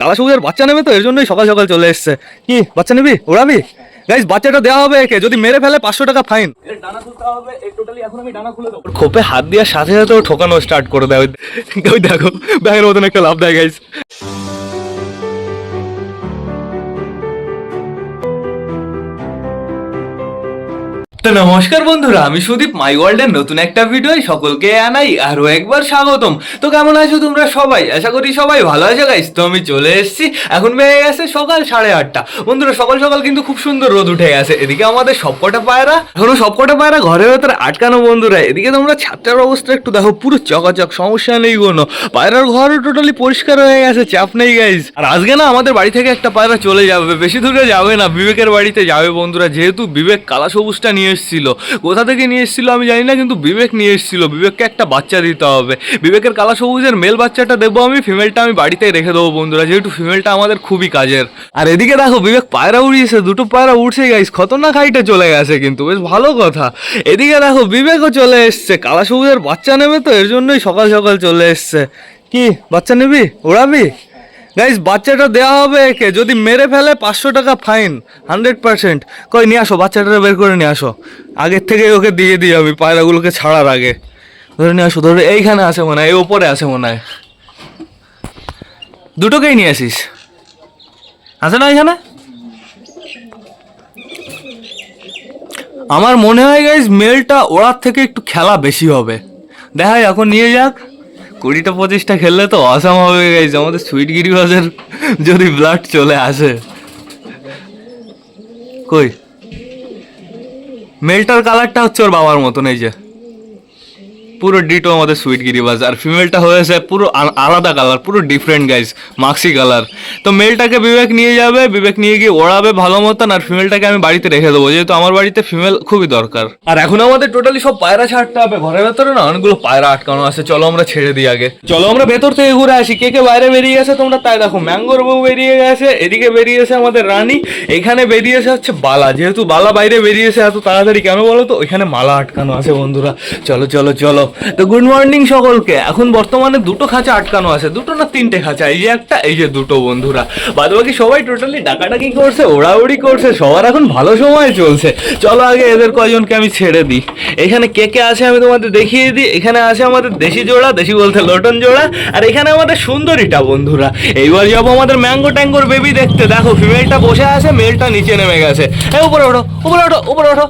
কালা সবুজের বাচ্চা নেবে তো এর জন্যই সকাল সকাল চলে এসছে। কি বাচ্চা নিবি? ওড়াবি? গাইজ বাচ্চাটা দেওয়া হবে একে। যদি মেরে ফেলে পাঁচশো টাকা ফাইন খোপে হাত দেওয়ার সাথে সাথে ঠোকানো স্টার্ট করে দেয়। ওই- দেখো ব্যাগের মতন একটা লাভ দেয় গাইজ তো নমস্কার বন্ধুরা, আমি সুদীপ মাই ওয়ার্ল্ডের নতুন একটা ভিডিও সকলকে আনাই আরও একবার স্বাগতম। তো কেমন আছো তোমরা সবাই? আশা করি সবাই ভালো আছো গাইস তো আমি চলে এসেছি, এখন বেড়ে গেছে সকাল সাড়ে আটটা। বন্ধুরা, সকাল সকাল কিন্তু খুব সুন্দর রোদ উঠে গেছে। এদিকে আমাদের সবকটা পায়রা, এখনও সবকটা পায়রা ঘরের ভেতরে আটকানো বন্ধুরা। এদিকে তোমরা ছাত্রের অবস্থা একটু দেখো, পুরো চকাচক, সমস্যা নেই কোনো। পায়রার ঘরও টোটালি পরিষ্কার হয়ে গেছে, চাপ নেই গাইস আর আজকে না আমাদের বাড়ি থেকে একটা পায়রা চলে যাবে, বেশি দূরে যাবে না, বিবেকের বাড়িতে যাবে বন্ধুরা। যেহেতু বিবেক কালা সবুজটা নিয়ে এসেছিল। কোথা থেকে নিয়ে এসেছিল আমি জানি না, কিন্তু বিবেক নিয়ে এসেছিল। বিবেককে একটা বাচ্চা দিতে হবে। বিবেকের কালা সবুজের মেল বাচ্চাটা দেবো আমি ফিমেলটা আমি বাড়িতে রেখে দেবো বন্ধুরা, যেহেতু ফিমেলটা আমাদের খুবই কাজের। আর এদিকে দেখো, বিবেক পায়রা উড়িয়েছে, দুটো পায়রা উঠছে গাইস খতরনাক হাইটে চলে গেছে কিন্তু, বেশ ভালো কথা। এদিকে দেখো, বিবেকও চলে এসছে, কালা সবুজের বাচ্চা নেবে তো, এর জন্যই সকাল সকাল চলে এসছে। কি, বাচ্চা নিবি? ওড়াবি? গাইস বাচ্চাটা দেওয়া হবে একে। যদি মেরে ফেলে, পাঁচশো টাকা ফাইন, হান্ড্রেড পার্সেন্ট। কই, নিয়ে আসো বাচ্চাটা বের করে নিয়ে আসো। আগের থেকে ওকে দিয়ে দিই আমি, পায়রাগুলোকে ছাড়ার আগে। ধরে নিয়ে আসো, ধরে এইখানে আছে মনে হয়, এই ওপরে আছে মনে হয়। দুটোকেই নিয়ে আসিস। আছে না এখানে? আমার মনে হয় গাইজ মেলটা ওড়ার থেকে একটু খেলা বেশি হবে। দেখাই, এখন নিয়ে যাক। কুড়িটা পঁচিশটা খেললে তো অসম হবে গাইজ আমাদের সুইটগিরি গিরিবাজের যদি ব্লাড চলে আসে। কই? মেলটার কালারটা হচ্ছে ওর বাবার মতন, এই যে। পুরো ডিটো আমাদের সুইট গিরিবাজ আর ফিমেলটা হয়েছে পুরো আলাদা কালার পুরো ডিফারেন্ট গাইজ মাক্সি কালার তো মেলটাকে বিবেক নিয়ে যাবে, বিবেক নিয়ে গিয়ে ওড়াবে ভালো মতন, আর ফিমেলটাকে আমি বাড়িতে রেখে দেবো, যেহেতু আমার বাড়িতে ফিমেল খুবই দরকার। আর এখন আমাদের টোটালি সব পায়রা ছাড়তে হবে, ঘরের ভেতরে না অনেকগুলো পায়রা আটকানো আছে, চলো আমরা ছেড়ে দিই আগে। চলো আমরা ভেতর থেকে ঘুরে আসি, কে কে বাইরে বেরিয়ে গেছে তোমরা তাই দেখো, ম্যাঙ্গোর বউ বেরিয়ে গেছে, এদিকে বেরিয়েছে আমাদের রানী, এখানে বেরিয়েছে হচ্ছে বালা, যেহেতু বালা বাইরে বেরিয়েছে এত তাড়াতাড়ি কেন বলো তো, ওইখানে মালা আটকানো আছে বন্ধুরা। চলো চলো চলো তো গুড মর্নিং সকলকে। এখন বর্তমানে দুটো খাঁচা আটকানো আছে। দুটো না তিনটে খাঁচা? এই যে একটা, এই যে দুটো বন্ধুরা। বাদ বাকি সবাই টোটালি ডাকাডাকি করছে ওড়াউড়ি করছে, সবার এখন ভালো সময় চলছে। চলো আগে এদের কয়জনকে আমি ছেড়ে দিই। এখানে কে কে আছে আমি তোমাদের দেখিয়ে দিই। এখানে আছে আমাদের দেশি জোড়া, দেশি বলতে লোটন জোড়া, আর এখানে আমাদের সুন্দরীটা বন্ধুরা। এইবার যাব আমাদের ম্যাঙ্গো ট্যাঙ্গোর বেবি দেখতে। দেখো ফিমেলটা বসে আছে মেলটা নিচে নেমে গেছে। এই উপরে ওঠো উপরে ওঠো উপরে ওঠো।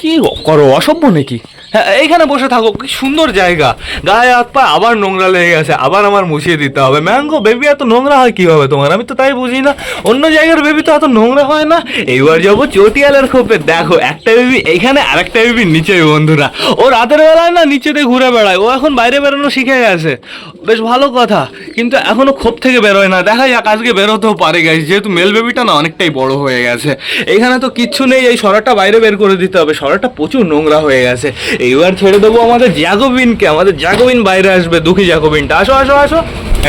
কি করো, অসভ্য নাকি? হ্যাঁ এইখানে বসে থাকো, কি সুন্দর জায়গা। গায়ে হাত পা, আবার নোংরা লেগে গেছে, আবার আমার মুছিয়ে দিতে হবে। ম্যাঙ্গো বেবি এত নোংরা হয় কীভাবে তোমার? আমি তো তাই বুঝি না। অন্য জায়গার বেবি তো এত নোংরা হয় না। এইবার যাব চটিয়ালের খোপে। দেখো, একটা বেবি এইখানে আর একটা বেবি নিচে বন্ধুরা। ও রাতের বেলায় না নিচেতে ঘুরে বেড়ায়। ও এখন বাইরে বেরোনো শিখে গেছে। বেশ ভালো কথা। কিন্তু এখনও খোপ থেকে বেরোয় না। দেখা যাক, আজকে বেরোতেও পারে গেছে যেহেতু মেল বেবিটা না অনেকটাই বড় হয়ে গেছে। এখানে তো কিচ্ছু নেই। এই সরাটা বাইরে বের করে দিতে হবে। সরাটা প্রচুর নোংরা হয়ে গেছে। এইবার ছেড়ে দেবো আমাদের জ্যাকোবিনকে আমাদের জ্যাকোবিন বাইরে আসবে দুঃখী জ্যাকোবিনটা। আসো আসো আসো।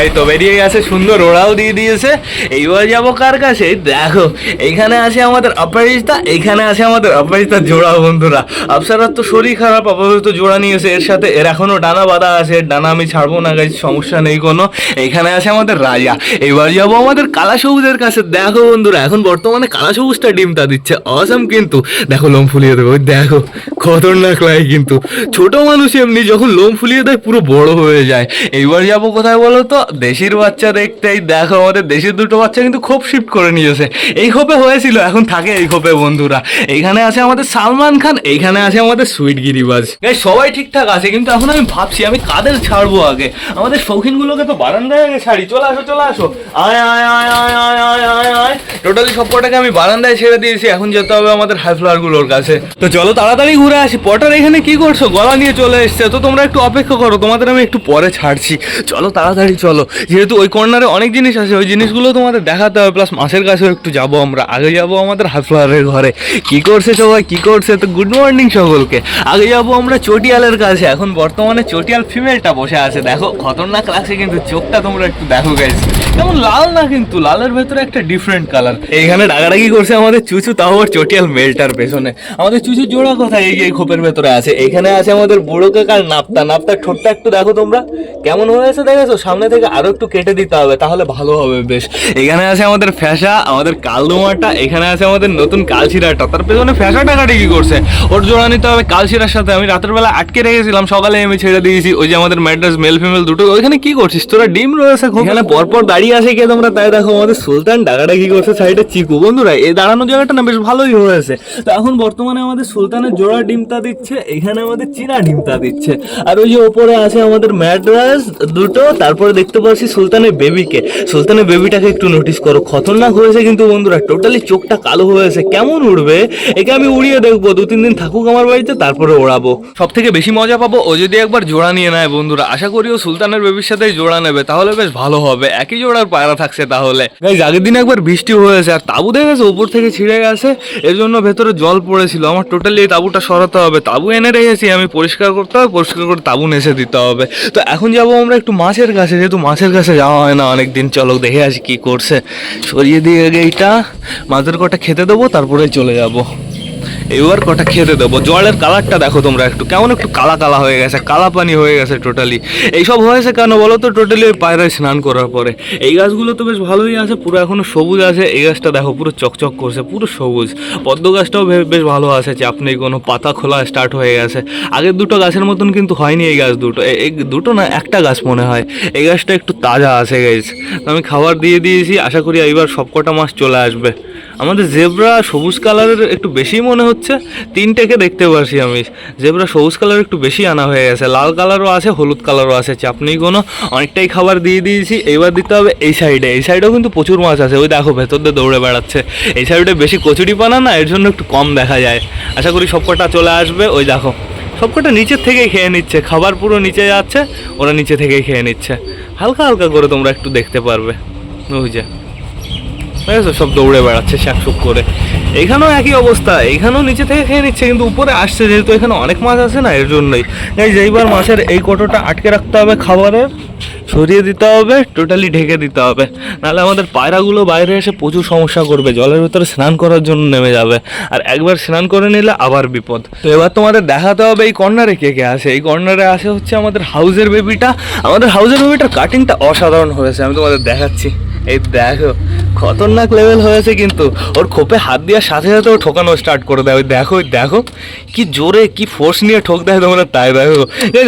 এই তো বেরিয়ে গেছে, সুন্দর ওরাও দিয়ে দিয়েছে। এইবার যাব কার কাছে? দেখো এইখানে আছে আমাদের অপরাজিতা এইখানে আছে আমাদের অপরাজিতার জোড়া বন্ধুরা। আফসারার তো শরীর খারাপ, আপাতত জোড়া নিয়েছে এর সাথে, এর এখনও ডানা বাঁধা আছে ডানা আমি ছাড়বো না গাইজ সমস্যা নেই কোনো। এইখানে আছে আমাদের রাজা। এবার যাব আমাদের কালা সবুজের কাছে। দেখো বন্ধুরা, এখন বর্তমানে কালা সবুজটা ডিমটা দিচ্ছে। অসাম কিন্তু। দেখো, লোম ফুলিয়ে দেবে। দেখো, খতরনাক লাগে কিন্তু। ছোট মানুষ এমনি যখন লোম ফুলিয়ে দেয়, পুরো বড় হয়ে যায়। এইবার যাব কোথায় বলো তো? দেশির বাচ্চা দেখতেই দেখো, আমাদের দেশের দুটো বাচ্চা কিন্তু খুব শিফট করে নিয়েছে। এই খোপে হয়েছিল, এখন থাকে এই খোপে বন্ধুরা। এইখানে আছে আমাদের সালমান খান, এইখানে আছে আমাদের সুইট গিরিবাজ। সবাই ঠিকঠাক আছে, কিন্তু এখন আমি ভাবছি, আমি কাদের ছাড়বো আগে? আমাদের শৌখিনগুলোকে তো বারান্দায় আগে ছাড়ি। চলে আসো চলে আসো। আয় আয় আয় আয় আয় আয় আয় আয়। টোটালি সব কটাকে আমি বারান্দায় ছেড়ে দিয়েছি, এখন যেতে হবে আমাদের হাই ফ্লাওয়ারগুলোর কাছে। তো চলো তাড়াতাড়ি ঘুরে আসি। পটার, এখানে কি করছ? গলা নিয়ে চলে এসছে। তো তোমরা একটু অপেক্ষা করো, তোমাদের আমি একটু পরে ছাড়ছি। চলো তাড়াতাড়ি চলো। যেহেতু ওই কর্নারে অনেক জিনিস আছে, ওই জিনিসগুলো তোমাদের দেখাতে হবে প্লাস মাসের কাছেও একটু যাব আমরা। আগে যাব আমাদের হাফলারের ঘরে। কি করছে সবাই? কি করছে? তো গুড মর্নিং সকলকে। আগে যাব আমরা চটিয়ালের কাছে। এখন বর্তমানে চটিয়াল ফিমেলটা বসে আছে। দেখো, খতরনাক লাগছে, কিন্তু চোখটা তোমরা একটু দেখো গেছি কেমন লাল না কিন্তু? লালের ভেতরে একটা ডিফারেন্ট কালার এইখানে ডাকাডাকি করছে আমাদের চুচু তাও আবার চটিয়াল মেলটার পেছনে। আমাদের চুচু জোড়া কোথায়? এই এই খোপের ভেতরে আছে। এইখানে আছে আমাদের বুড়ো কাকার নাপ্তা। নাপ্তার ঠোঁটটা একটু দেখো তোমরা। কেমন হয়েছে দেখেছ? সামনে থেকে আরও একটু কেটে দিতে হবে তাহলে ভালো হবে বেশ। এখানে আছে আমাদের ফ্যাসা আমাদের কালদোমাটা। এখানে আছে আমাদের নতুন কালশিরাটা। তার পেছনে ফ্যাসা টাকাটি কি করছে। ওর জোড়া নিতে হবে কালশিরার সাথে। আমি রাতের বেলা আটকে রেখেছিলাম সকালে আমি ছেড়ে দিয়েছি। ওই যে আমাদের ম্যাড্রাস মেল ফিমেল দুটো। ওইখানে কি করছিস? তোরা ডিম রয়েছে এখানে পরপর দাঁড়িয়ে আছে কে তোমরা তাই দেখো, আমাদের সুলতান ডাকাটা কি করছে সাইডে চিকু। বন্ধুরা, এই দাঁড়ানো জায়গাটা না বেশ ভালোই হয়েছে। তো এখন বর্তমানে আমাদের সুলতানের জোড়া ডিমটা দিচ্ছে, এখানে আমাদের চীনা ডিমটা দিচ্ছে। আর ওই যে ওপরে আছে আমাদের ম্যাড্রাস দুটো, তারপরে দেখতে পাচ্ছি সুলতানের বেবিকে। সুলতানের বেবিটাকে একটু নোটিস করো, খতরনাক হয়েছে কিন্তু বন্ধুরা টোটালি চোখটা কালো হয়েছে। কেমন উড়বে? একে আমি উড়িয়ে দেখব, দু, তিন দিন থাকুক আমার বাড়িতে, তারপরে ওড়াবো। সব থেকে বেশি মজা পাবো, ও যদি একবার জোড়া নিয়ে নেয় বন্ধুরা। আশা করি ও সুলতানের বেবির সাথেই জোড়া নেবে, তাহলে বেশ ভালো হবে। একই জোড়ার পায়রা থাকছে তাহলে। আগের দিন একবার বৃষ্টি হয়েছে আর তাবু দেখে গেছে, উপর থেকে ছিঁড়ে গেছে, এর জন্য ভেতরে জল পড়েছিল। আমার টোটালি এই তাবুটা সরাতে হবে। তাবু এনে রেখেছি, আমি পরিষ্কার করতে হবে, পরিষ্কার করে তাবু নেসে দিতে হবে। তো এখন যাব আমরা একটু মাছের কাছে, যেহেতু মাছের কাছে যাওয়া হয় না অনেক দিন চলো দেখে আসি কি করছে। সরিয়ে দিয়ে এইটা, মাছের কটা খেতে দেবো তারপরে চলে যাব। এবার কটা খেতে দেবো? জলের কালারটা দেখো তোমরা একটু। কেমন একটু কালা কালা হয়ে গেছে, কালা পানি হয়ে গেছে টোটালি এইসব হয়েছে কেন বলো তো? টোটালি ওই পায়রায় স্নান করার পরে। এই গাছগুলো তো বেশ ভালোই আছে, পুরো এখনও সবুজ আছে। এই গাছটা দেখো, পুরো চকচক করছে, পুরো সবুজ। পদ্ম গাছটাও বেশ ভালো আছে, চাপ নেই, কোনো পাতা খোলা স্টার্ট হয়ে গেছে। আগের দুটো গাছের মতন কিন্তু হয়নি এই গাছ দুটো। এই দুটো না, একটা গাছ মনে হয়। এই গাছটা একটু তাজা আছে গাছ। আমি খাবার দিয়ে দিয়েছি, আশা করি এইবার সবকটা মাছ চলে আসবে। আমাদের জেব্রা সবুজ কালারের একটু বেশি মনে হচ্ছে, তিনটেকে দেখতে পারছি আমি। জেব্রা সবুজ কালার একটু বেশি আনা হয়ে গেছে, লাল কালারও আছে, হলুদ কালারও আছে। চাপ নেই কোনো, অনেকটাই খাবার দিয়ে দিয়েছি, এইবার দিতে হবে এই সাইডে এই সাইডেও কিন্তু প্রচুর মাছ আছে, ওই দেখো ভেতর দিয়ে দৌড়ে বেড়াচ্ছে। এই সাইডে বেশি কচুরি পানা না, এর জন্য একটু কম দেখা যায়। আশা করি সবকটা চলে আসবে, ওই দেখো। সবকটা নিচের থেকেই খেয়ে নিচ্ছে, খাবার পুরো নিচে যাচ্ছে, ওরা নিচে থেকেই খেয়ে নিচ্ছে। হালকা হালকা করে তোমরা একটু দেখতে পারবে। ওই যে। আছে সব দৌড়ে বেড়াচ্ছে শাকসুক করে। এখানেও একই অবস্থা। এখানেও নিচে থেকে খেয়ে নিচ্ছে, কিন্তু উপরে আসছে যেহেতু এখানে অনেক মাছ আছে না, এর জন্যই। এই যেইবার মাছের এই কোটোটা আটকে রাখতে হবে খাবারের। সরিয়ে দিতে হবে টোটালি ঢেকে দিতে হবে। নাহলে আমাদের পায়রাগুলো বাইরে এসে প্রচুর সমস্যা করবে, জলের ভিতরে স্নান করার জন্য নেমে যাবে। আর একবার স্নান করে নিলে আবার বিপদ। তো এবার তোমাদের দেখাতে হবে এই কর্নারে কে কে আসে এই কর্নারে আসে হচ্ছে আমাদের হাউজের বেবিটা। আমাদের হাউজের বেবিটার কাটিংটা অসাধারণ হয়েছে, আমি তোমাদের দেখাচ্ছি। এই দেখো, খতরনাক লেভেল হয়েছে কিন্তু। ওর খোপে হাত দেওয়ার সাথে সাথে ও ঠোকানো স্টার্ট করে দেয়। ওই দেখো দেখো, কি জোরে, কি ফোর্স নিয়ে ঠোক দেয় তোমরা তাই দেখো।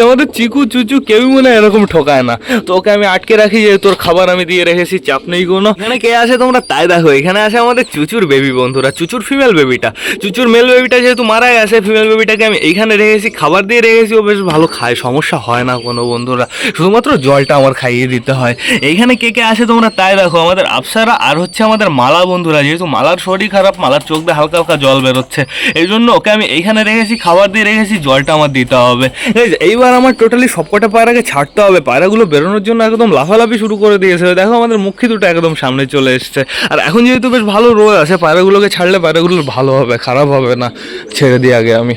আমাদের চিকু চুচু কেউই মনে হয় এরকম ঠোকায় না। তো ওকে আমি আটকে রাখি যে তোর খাবার আমি দিয়ে রেখেছি, চাপ নেই কোনো। এখানে কে আছে তোমরা তাই দেখো, এখানে আছে আমাদের চুচুর বেবি বন্ধুরা, চুচুর ফিমেল বেবিটা চুচুর মেল বেবিটা যেহেতু মারা গেছে ফিমেল বেবিটাকে আমি এইখানে রেখেছি, খাবার দিয়ে রেখেছি, ও বেশ ভালো খায়, সমস্যা হয় না কোনো বন্ধুরা। শুধুমাত্র জলটা আমার খাইয়ে দিতে হয়। এইখানে কে কে আছে তোমরা তাই দেখো। আমাদের আফসারা আর হচ্ছে আমাদের মালা বন্ধুরা, যেহেতু মালার শরীর খারাপ, মালার চোখ দিয়ে হালকা হালকা জল বেরোচ্ছে, এই জন্য ওকে আমি এইখানে রেখেছি, খাবার দিয়ে রেখেছি, জলটা আমার দিতে হবে। এইবার আমার টোটালি সবকটা পায়রাকে ছাড়তে হবে। পায়রাগুলো বেরোনোর জন্য একদম লাফালাফি শুরু করে দিয়েছে। দেখো, আমাদের মুখী দুটো একদম সামনে চলে এসছে। আর এখন যেহেতু বেশ ভালো রোদ আছে, পায়রাগুলোকে ছাড়লে পায়রাগুলো ভালো হবে, খারাপ হবে না। ছেড়ে দিই আগে আমি।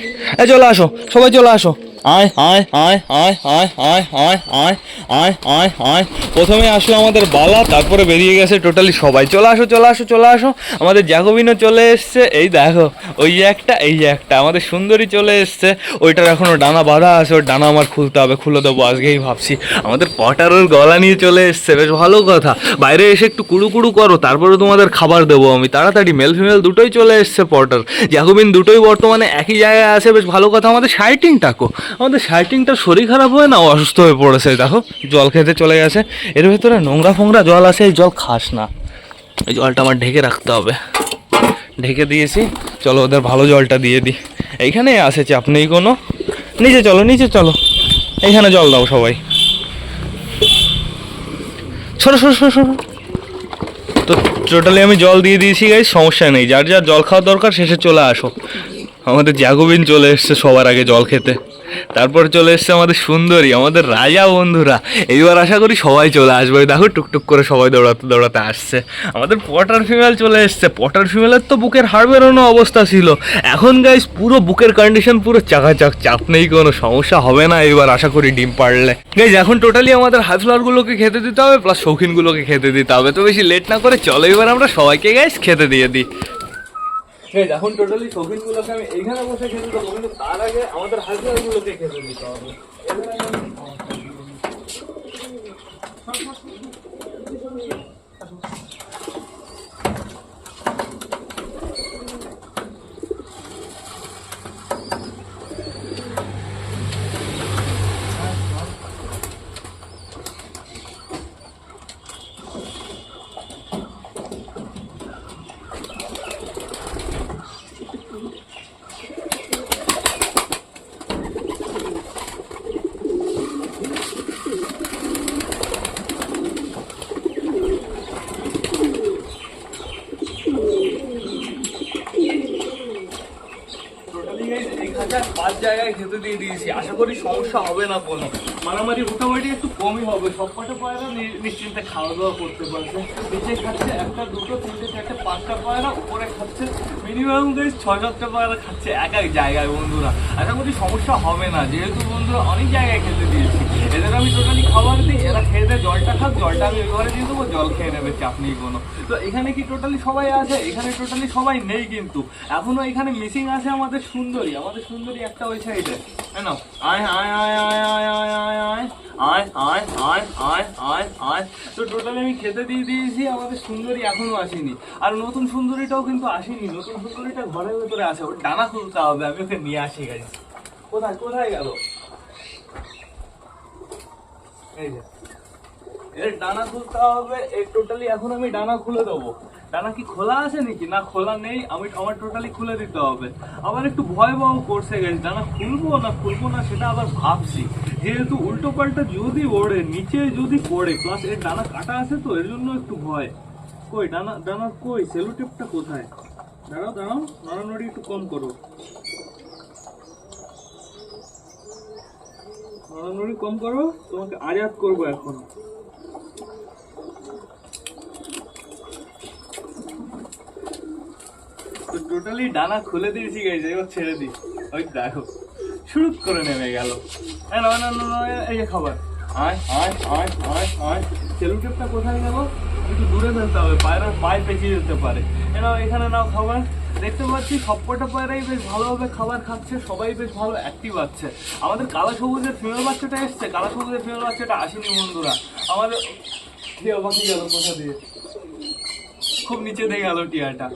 চলে আসো, সবাই চলে আসো। আয় আয় আয় আয় আয় আয় আয় আয় আয় আয় আয় প্রথমে আসলো আমাদের বালা তারপরে বেরিয়ে গেছে টোটালি সবাই চলে আসো চলে আসো চলে আসো আমাদের জ্যাকোবিনও চলে এসছে এই দেখো ওই যে একটা এই যে একটা আমাদের সুন্দরী চলে এসছে ওইটার এখনও ডানা বাঁধা আছে ওর ডানা আমার খুলতে হবে খুলে দেবো আজকেই ভাবছি আমাদের পটারোর গলা নিয়ে চলে এসছে বেশ ভালো কথা বাইরে এসে একটু কুড়ু কুড়ু করো তারপরে তোমাদের খাবার দেবো আমি তাড়াতাড়ি মেল ফিমেল দুটোই চলে এসছে পটার জ্যাকোবিন দুটোই বর্তমানে একই জায়গায় আছে বেশ ভালো কথা আমাদের শাইটিংটাকো আমাদের শাইটিংটা শরীর খারাপ হয়ে না? অসুস্থ হয়ে পড়েছে, দেখো, জল খেতে চলে গেছে। এর ভেতরে নোংরা ফোংরা জল আছে, এই জল খাস না। এই জলটা আমার ঢেকে রাখতে হবে। ঢেকে দিয়েছি। চলো, ওদের ভালো জলটা দিয়ে দিই। এইখানে আছে চাপ নেই কোনো। নিচে চলো নিচে চলো। এইখানে জল দাও সবাই। সরো সরো সরো সরো। তো টোটালি আমি জল দিয়ে দিয়েছি গাই সমস্যা নেই। যার যার জল খাওয়ার দরকার শেষে চলে আসো। আমাদের জ্যাগোবিন চলে এসছে সবার আগে জল খেতে। তারপর চলে এসছে আমাদের সুন্দরী, আমাদের রাজা বন্ধুরা। এইবার আশা করি সবাই চলে আসবে। দেখো, টুকটুক করে সবাই দৌড়াতে দৌড়াতে আসছে। আমাদের পটার ফিমেল চলে এসছে। পটার ফিমেলের তো বুকের হাড় বেরোনো অবস্থা ছিল। এখন গাইস পুরো বুকের কন্ডিশন পুরো চাকাচাক, চাপ নেই, কোনো সমস্যা হবে না এবার আশা করি ডিম পারলে গাইজ এখন টোটালি আমাদের হাই খেতে দিতে হবে প্লাস শৌখিনগুলোকে খেতে দিতে হবে। তো বেশি লেট না করে চলো, এবার আমরা সবাইকে গাইস খেতে দিয়ে দিই। গাইজ এখন টোটালি শৌখিনগুলোকে আমি এখানে বসে খেতে দেবো কিন্তু তার আগে আমাদের হাই ফ্লাওয়ারগুলোকে খেতে দিতে হবে টোটালি গাইজ এখানে পাঁচ জায়গায় খেতে দিয়ে দিয়েছি। আশা করি সমস্যা হবে না কোনো। মারামারি মোটামুটি একটু কমই হবে। সব কটা পায়রা নিশ্চিন্তে খাওয়া দাওয়া করতে পারছে। নিচে খাচ্ছে একটা, দুটো, তিনটে, চারটে, পাঁচটা পায়রা, উপরে খাচ্ছে। মিনিমাম গাইজ ছয়, সাতটা পায়রা খাচ্ছে এক এক জায়গায় বন্ধুরা। আশা করি সমস্যা হবে না। যেহেতু বন্ধুরা অনেক জায়গায় খেতে দিয়েছি। এদের আমি টোটালি খাবার দিই এরা খেয়ে দেয় জলটা খাক জলটা আমি ঘরে দিয়ে দেবো জল খেয়ে নেবে চাপ নেই কোনো তো এখানে কি টোটালি সবাই আছে এখানে টোটালি সবাই নেই কিন্তু এখনও এখানে মিসিং আছে আমাদের সুন্দরী আমাদের সুন্দরী একটা ওই সাইডে হ্যাঁ না আয় আয় আয় আয় আয় আয় আয় আয় আয় আয় আয় আয় আয় আয় তো টোটালি আমি খেতে দিয়ে দিয়েছি আমাদের সুন্দরী এখনও আসেনি আর নতুন সুন্দরীটাও কিন্তু আসেনি নতুন সুন্দরীটা ঘরের ভেতরে আছে ওর ডানা খুলতে হবে আমি ওকে নিয়ে আসি গাড়ি কোথায় কোথায় গেল এর ডানা খুলতে হবে, এর টোটালি এখন আমি ডানা খুলে দেবো। ডানা কি খোলা আছে নাকি? না, খোলা নেই, আমি আমার টোটালি খুলে দিতে হবে। আবার একটু ভয় ভয় করছে গেছে ডানা খুলবো না খুলবো না সেটা আবার ভাবছি। যেহেতু উল্টো পাল্টা যদি ওড়ে, নিচে যদি পড়ে প্লাস এর ডানা কাটা আছে তো, এর জন্য একটু ভয়। কই, ডানা ডানার কই? সেলোটেপটা কোথায়? দাঁড়াও দাঁড়াও, নড়ানড়ি একটু কম করো। নড়ানড়ি কম করো, তোমাকে আজাদ করব এখন। তো টোটালি ডানা খুলে দিয়েছি গাইজ এবার ছেড়ে দিই। ওই দেখো শুরু করে নেমে গেল। এই যে খাবার। আয় আয় আয় আয় আয়। সেলুটেপটা কোথায় গেল? একটু দূরে ফেলতে হবে পায়রার পায়ে পেঁচিয়ে যেতে পারে। এ, নাও, এখানে নাও খাবার। দেখতে পাচ্ছি সবকটা পায়রাই বেশ ভালোভাবে খাবার খাচ্ছে, সবাই বেশ ভালো অ্যাক্টিভ আছে। আমাদের কালা সবুজের ফিমেল বাচ্চাটা এসছে, কালা সবুজের ফিমেল বাচ্চাটা আসেনি বন্ধুরা। আমাদের কোথা দিয়ে? খুব নিচে দিয়ে গেল টিয়াটা।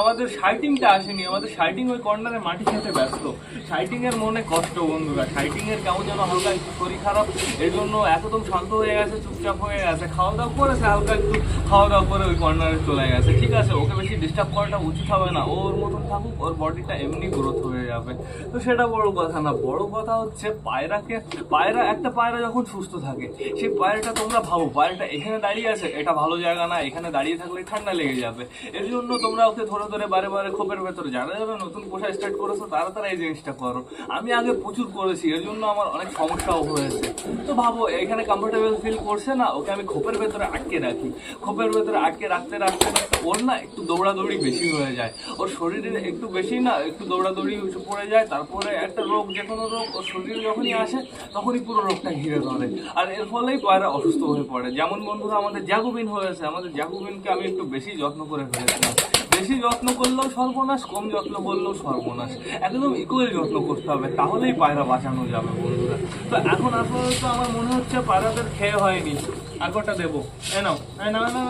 আমাদের শাইটিংটা আসেনি, আমাদের শাইটিং ওই কর্নারে মাটি খেতে ব্যস্ত। শাইটিং এর মনে কষ্ট বন্ধুরা শাইটিং এর কেমন যেন হালকা একটু শরীর খারাপ এর জন্য একদম শান্ত হয়ে গেছে, চুপচাপ হয়ে গেছে। খাওয়া দাওয়া করেছে, হালকা একটু খাওয়া দাওয়া করে ওই কর্নারে চলে গেছে। ঠিক আছে, ওকে বেশি ডিস্টার্ব করাটা উচিত হবে না। ওর মতন থাকুক, ওর বডিটা এমনি গ্রোথ হয়ে যাবে। তো সেটা বড় কথা না, বড় কথা হচ্ছে পায়রাকে, পায়রা, একটা পায়রা যখন সুস্থ থাকে, সেই পায়রাটা তোমরা ভাবো, পায়রাটা এখানে দাঁড়িয়ে আছে, এটা ভালো জায়গা না, এখানে দাঁড়িয়ে থাকলে ঠান্ডা লেগে যাবে। এর জন্য তোমরা ওকে ধরে ধরে বারে বারে খোপের ভেতরে যারা যারা নতুন পোষা স্টার্ট করেছ তারা তারা এই জিনিসটা করো। আমি আগে প্রচুর করেছি, এর জন্য আমার অনেক সমস্যাও হয়েছে। তো ভাবো, এখানে কমফোর্টেবল ফিল করছে না, ওকে আমি খোপের ভেতরে আটকে রাখি। খোপের ভেতরে আটকে রাখতে রাখতে রাখতে ওর না একটু দৌড়াদৌড়ি বেশি হয়ে যায়। ওর শরীরে একটু বেশি না, একটু দৌড়াদৌড়ি পড়ে যায়, তারপরে একটা রোগ, যে কোনো রোগ, ওর শরীরে যখনই আসে, তখনই পুরো রোগটা ঘিরে ধরে। আর এর ফলেই পায়রা অসুস্থ হয়ে পড়ে। যেমন বন্ধুরা, আমাদের জ্যাকুবিন হয়েছে, আমাদের জ্যাকুবিনকে আমি একটু বেশি যত্ন করে ফেলেছিলাম। বেশি যত্ন করলেও সর্বনাশ, কম যত্ন করলেও সর্বনাশ। একদম ইকুয়াল যত্ন করতে হবে, তাহলেই পায়রা বাঁচানো যাবে বন্ধুরা। তো এখন আপাতত আমার মনে হচ্ছে পায়রাদের খেয়ে হয়নি। আর কটা দেবো। এ নাও না না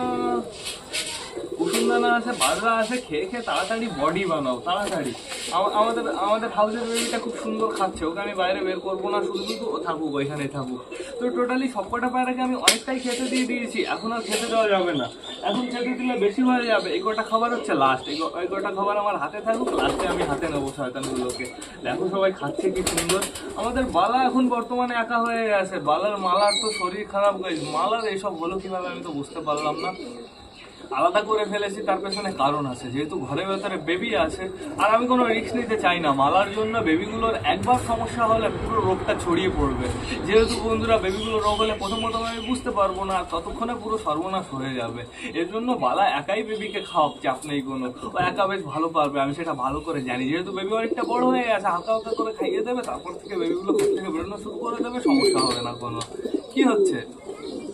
না, না। কুসুমদানা আছে বাজরা আছে খেয়ে খেয়ে তাড়াতাড়ি বডি বানাও তাড়াতাড়ি। আমাদের আমাদের হাউসের বেবিটা খুব সুন্দর খাচ্ছে ওকে আমি বাইরে বের করব না শুধু শুধু ও থাকুক ওইখানে থাকুক। তো টোটালি সবকটা পায়রাকে আমি অনেকটাই খেতে দিয়ে দিয়েছি এখন আর খেতে দেওয়া যাবে না। এখন খেতে দিলে বেশি হয়ে যাবে। এই কটা খাবার হচ্ছে লাস্ট এই কটা খাবার আমার হাতে থাকুক লাস্টে আমি হাতে নেব শয়তানগুলোকে। দেখো সবাই খাচ্ছে কি সুন্দর। আমাদের বালা এখন বর্তমানে একা হয়ে গেছে। বালার মালার তো শরীর খারাপ গাইজ মালার এইসব হলো কীভাবে আমি তো বুঝতে পারলাম না। আলাদা করে ফেলেছি, তার পেছনে কারণ আছে। যেহেতু ঘরের ভেতরে বেবি আছে, আর আমি কোনো রিস্ক নিতে চাই না। মালার জন্য বেবিগুলোর একবার সমস্যা হলে পুরো রোগটা ছড়িয়ে পড়বে। যেহেতু বন্ধুরা বেবিগুলো রোগ হলে প্রথম প্রথম আমি বুঝতে পারব না, ততক্ষণে পুরো সর্বনাশ হয়ে যাবে। এর জন্য বালা একাই বেবিকে খাওয়াক চাপ নেই কোনো। ও একা বেশ ভালো পারবে, আমি সেটা ভালো করে জানি। যেহেতু বেবি অনেকটা বড় হয়ে গেছে, হালকা হালকা করে খাইয়ে দেবে, তারপর থেকে বেবিগুলো থেকে বেরোনো শুরু করে দেবে, সমস্যা হবে না কোনো। কি হচ্ছে?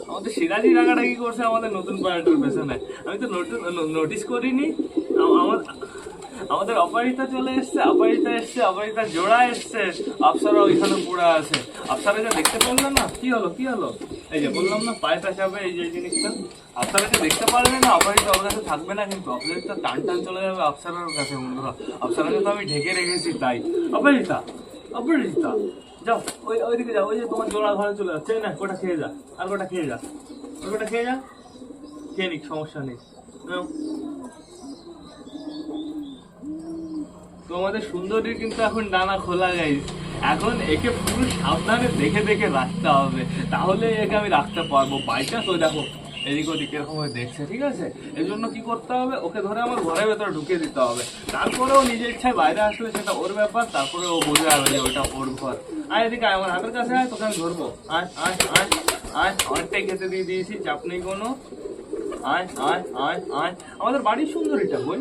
আমাদের সিরাজি রাগাটাকি করছে আমাদের নতুন পাড়াটার পেছনে। আমি তো নোটিস করিনি। আমার আমাদের অপরিতা চলে এসছে, অপরিতা এসছে, অপরিতা জোড়া এসছে। আফসারা ওইখানে পড়ে আছে। আফসারাকে দেখতে পারলে না? কি হলো কি হলো? এই যে বললাম না পায়েটা যাবে এই যে জিনিসটা। আফসারাকে দেখতে পারলে না, অপরিতা ওর কাছে থাকবে না, কিন্তু অপরিতা টান টান চলে যাবে আফসারার কাছে, বন্ধুরা। আফসারাকে তো আমি ঢেকে রেখেছি, তাই। অপরিতা অপরিতা। যাও, ওই ওইদিকে যাও, ওই যে তোমার জোড়া ঘরে চলে যাচ্ছে না গোটা খেয়ে যা, আর গোটা খেয়ে যা ওই গোটা খেয়ে যা। খেয়ে নিক, সমস্যা নেই। তোমাদের সুন্দরীর কিন্তু এখন ডানা খোলা গাইজ এখন একে পুরো সাবধানে দেখে দেখে রাখতে হবে। তাহলে একে আমি রাখতে পারব। বাইটা তো দেখো এদিক ওদিক এরকম ভাবে দেখছে ঠিক আছে এই জন্য কি করতে হবে ওকে ধরে আমার ঘরের ভেতরে ঢুকিয়ে দিতে হবে তারপরেও নিজের ইচ্ছায় বাইরে আসলে সেটা ওর ব্যাপার তারপরে ও বুঝে যাবে যে ওটা ওর ঘর আয় এদিকে আয়, আমার হাতের কাছে আয় তোকে আমি ধরবো আয় আয় আয় আয় অনেকটাই খেতে দিয়ে দিয়েছি চাপ নেই কোনো আয় আয় আয় আয় আমাদের বাড়ির সুন্দরীটা বই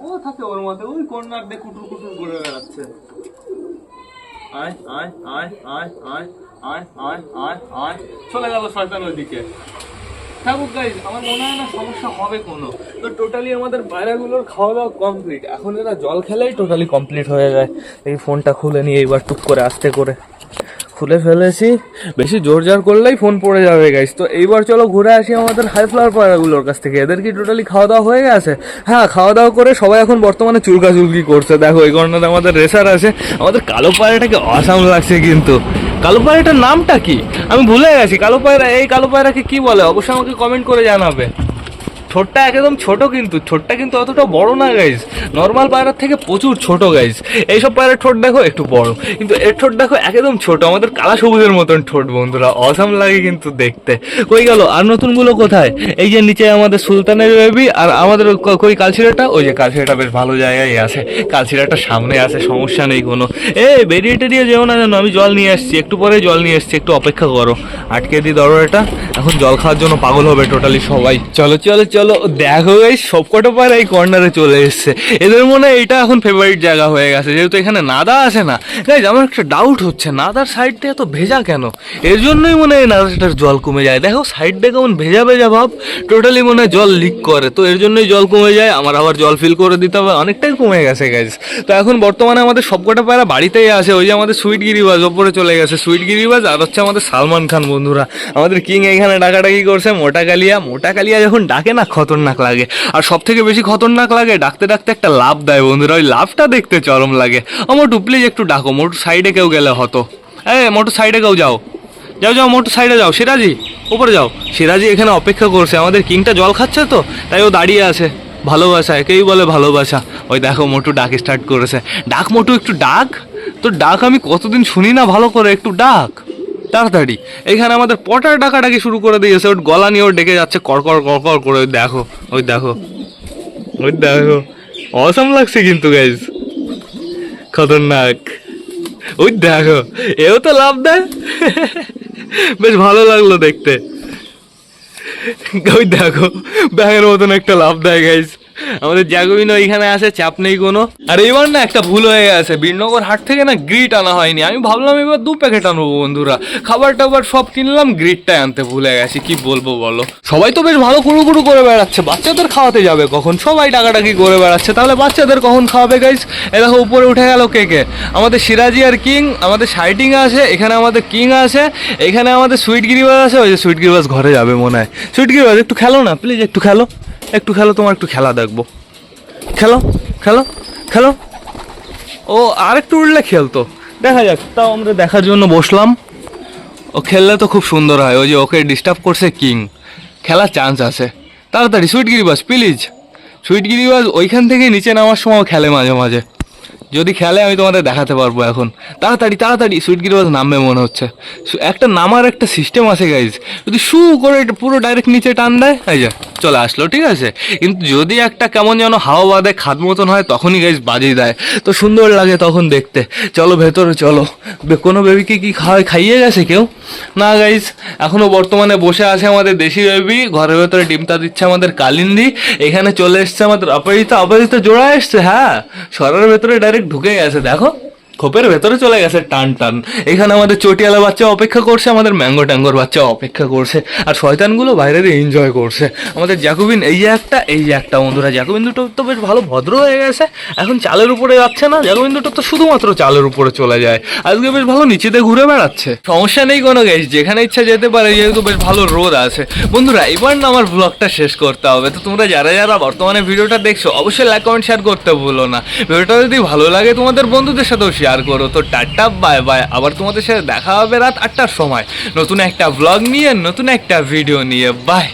ও থাকে ওর মধ্যে ওই কর্নার দিয়ে কুটুর কুটুর ঘুরে বেড়াচ্ছে আয় আয় আয় আয় আয় আয় আয় আয় আয় চলে গেল শয়তান ওইদিকে থাকুক গাইজ আমার মনে হয় না সমস্যা হবে কোনো। তো টোটালি আমাদের বাইরেগুলোর খাওয়া দাওয়া কমপ্লিট এখন এরা জল খেলেই টোটালি কমপ্লিট হয়ে যায়। এই ফোনটা খুলে নিয়ে এইবার টুক করে, আস্তে করে। খুলে ফেলেছি। বেশি জোর জার করলেই ফোন পড়ে যাবে গাইস তো এইবার চলো ঘুরে আসি আমাদের হাই ফ্লাওয়ার পাড়াগুলোর কাছ থেকে। এদের কি টোটালি খাওয়া দাওয়া হয়ে গেছে? হ্যাঁ খাওয়া দাওয়া করে সবাই এখন বর্তমানে চুলকা চুলকি করছে। দেখো, এই কর্নারে আমাদের রেসার আছে। আমাদের কালো পায়রাটাকে অসাম লাগছে কিন্তু। কালো পায়রাটার নামটা কি? আমি ভুলে গেছি। কালো পায়রা এই কালো পায়রাকে কি বলে? অবশ্যই আমাকে কমেন্ট করে জানাবে। ঠোঁটটা একদম ছোট কিন্তু, ঠোঁটটা কিন্তু অতটা বড় না গাইজ নর্মাল পায়রার থেকে প্রচুর ছোট গাইজ এইসব পায়রার ঠোঁট দেখো একটু বড়। কিন্তু এর ঠোঁট দেখো একদম ছোট, আমাদের কালা সবুজের মতন ঠোঁট, বন্ধুরা। অসাম লাগে কিন্তু দেখতে। কই গেল? আর নতুনগুলো কোথায়? এই যে নিচে আমাদের সুলতানের বেবি আর আমাদের কই কালচিরাটা ওই যে কালচিরাটা বেশ ভালো জায়গায় আছে। কালচিরাটা সামনে আছে, সমস্যা নেই কোনো। এ, বেরিয়ে টেরিয়ে যেও না জানো আমি জল নিয়ে আসছি। একটু পরে জল নিয়ে এসছি একটু অপেক্ষা করো। আটকে দিই দরজাটা। এখন জল খাওয়ার জন্য পাগল হবে টোটালি সবাই। চলো চলো চলো। দেখো এই সবকটা পায়রা এই কর্নারে চলে এসছে। এদের মনে হয় এটা এখন ফেভারিট জায়গা হয়ে গেছে, যেহেতু এখানে নাদা আছে না। গাইজ আমার একটা ডাউট হচ্ছে, নাদার সাইডটা এত ভেজা কেন? এর জন্যই মনে হয় নাদাটার জল কমে যায়। দেখো সাইডটা কেমন ভেজা ভেজা ভাব টোটালি মনে হয় জল লিক করে। তো এর জন্যই জল কমে যায়, আমার আবার জল ফিল করে দিতে হবে, অনেকটাই কমে গেছে গাইজ তো এখন বর্তমানে আমাদের সবকটা পায়রা বাড়িতেই আছে, ওই যে আমাদের সুইট গিরিবাজ, ওপরে চলে গেছে সুইট গিরিবাজ, আর হচ্ছে আমাদের সালমান খান বন্ধুরা। আমাদের কিং এখানে ডাকাডাকি করছে, মোটা কালিয়া মোটা কালিয়া যখন ডাকে না খতরনাক লাগে। আর সব থেকে বেশি খতরনাক লাগে, ডাকতে ডাকতে একটা লাভ দেয় বন্ধুরা। ওই লাভটা দেখতে চরম লাগে। মোটু প্লিজ একটু ডাকো মোটর সাইডে কেউ গেলে হতো। এ মোটর সাইডে কেউ যাও। যাও যাও মোটর সাইডে যাও। সিরাজি, উপরে যাও। সিরাজি এখানে অপেক্ষা করছে। আমাদের কিংটা জল খাচ্ছে তো, তাই ও দাঁড়িয়ে আছে। ভালোবাসা, একেই বলে ভালোবাসা। ওই দেখো, মোটু ডাক স্টার্ট করেছে। ডাক, মোটু, একটু ডাক। তো ডাক আমি কতদিন শুনি না ভালো করে, একটু ডাক। তাড়াতাড়ি। এখানে আমাদের পটার ডাকাডাকি শুরু করে দিয়েছে। ওর গলা নিয়ে ওর ডেকে যাচ্ছে কড়কড় কড়কড় করে দেখো, ওই দেখো ওই দেখো। অসম লাগছে কিন্তু গাইজ খতরনাক। ওই দেখো, এও তো লাভ দেয়। বেশ ভালো লাগল দেখতে। ওই দেখো, ব্যাঙের মতন একটা লাভ দেয় গাইজ আমাদের জ্যাগুইনো এখানে আছে চাপ নেই কোনো। আর এবার না একটা ভুল হয়ে গেছে। বীরনগর হাট থেকে না গ্রিট আনা হয়নি। আমি ভাবলাম এবার দু প্যাকেট আনব বন্ধুরা। খাবার টাবার সব কিনলাম গ্রিটটাই আনতে ভুলে গেছি। কি বলব বলো? সবাই তো বেশ ভালো কুড়ু কুড়ু করে বেড়াচ্ছে। বাচ্চাদের খাওয়াতে যাবে কখন? সবাই ডাকাডাকি করে বেড়াচ্ছে। তাহলে বাচ্চাদের কখন খাওয়াবে গাইজ এ দেখো, উপরে উঠে গেল কে কে? আমাদের সিরাজি আর কিং, আমাদের সাইটিং আছে, এখানে আমাদের কিং আছে, এখানে আমাদের সুইট গিরিবাজ আছে। ওই যে সুইট গিরিবাজ ঘরে যাবে মনে হয়। সুইট গিরিবাজ একটু খেলো না? প্লিজ একটু খেলো। একটু খেলো, তোমার একটু খেলা দেখব। খেলো খেলো খেলো। ও আর একটু উঠলে খেলতো। দেখা যাক, তাও আমরা দেখার জন্য বসলাম। ও, খেললে তো খুব সুন্দর হয়, ওই যে ওকে ডিস্টার্ব করছে কিং। খেলার চান্স আছে। তাড়াতাড়ি সুইট গিরিবাস প্লিজ সুইট গিরিবাস ওইখান থেকে নিচে নামার সময় খেলে মাঝে মাঝে। যদি খেলে আমি তোমাদের দেখাতে পারব এখন। তাড়াতাড়ি তাড়াতাড়ি, সুইট গিরিবাজ নামবে মনে হচ্ছে। একটা নামার একটা সিস্টেম আছে গাইজ যদি শু করে পুরো ডাইরেক্ট নিচে টান দেয়, এই যা, চলে আসলো, ঠিক আছে? কিন্তু যদি একটা কেমন যেন হাওয়া বাদে খাদ মতন হয়, তখনই গাইজ বাজিয়ে দেয়। তো সুন্দর লাগে তখন দেখতে। চলো, ভেতরে চলো। কোনো বেবিকে কি খাওয়ায় খাইয়ে গেছে কেউ? না গাইজ এখনও বর্তমানে বসে আছে আমাদের দেশি বেবি ঘরের ভেতরে ডিমটা দিচ্ছে আমাদের কালিন্দি। এখানে চলে এসছে আমাদের অপরিচিত অপরিচিত জোড়া এসছে হ্যাঁ? সরার ভেতরে ডাইরেক্ট ঢুকে গেছে দেখো। খোপের ভেতরে চলে গেছে, টান টান। এখানে আমাদের চটিয়ালা বাচ্চা অপেক্ষা করছে, আমাদের ম্যাঙ্গো ট্যাঙ্গোর বাচ্চা অপেক্ষা করছে, আর শয়তানগুলো বাইরে দিয়ে এনজয় করছে। আমাদের জ্যাকুবিন, এই যে একটা, এই যে একটা, বন্ধুরা, জ্যাকুবিন দুটো তো বেশ ভালো ভদ্র হয়ে গেছে। এখন চালের উপরে যাচ্ছে না, জ্যাকুবিন দুটো তো শুধুমাত্র চালের উপরে চলে যায়। আজকে বেশ ভালো নিচেতে ঘুরে বেড়াচ্ছে। সমস্যা নেই কোনো গেছ যেখানে ইচ্ছা যেতে পারে, যেহেতু বেশ ভালো রোদ আছে। বন্ধুরা, এবার না আমার ব্লগটা শেষ করতে হবে। তো তোমরা যারা যারা বর্তমানে ভিডিওটা দেখছ, অবশ্যই লাইক কমেন্ট শেয়ার করতে ভুলো না। ভিডিওটা যদি ভালো লাগে তোমাদের বন্ধুদের সাথেও শেয়ার করো। তো টাটা, বাই বাই। আবার তোমাদের সাথে দেখা হবে রাত আটটার সময়। নতুন একটা ব্লগ নিয়ে, নতুন একটা ভিডিও নিয়ে। বাই।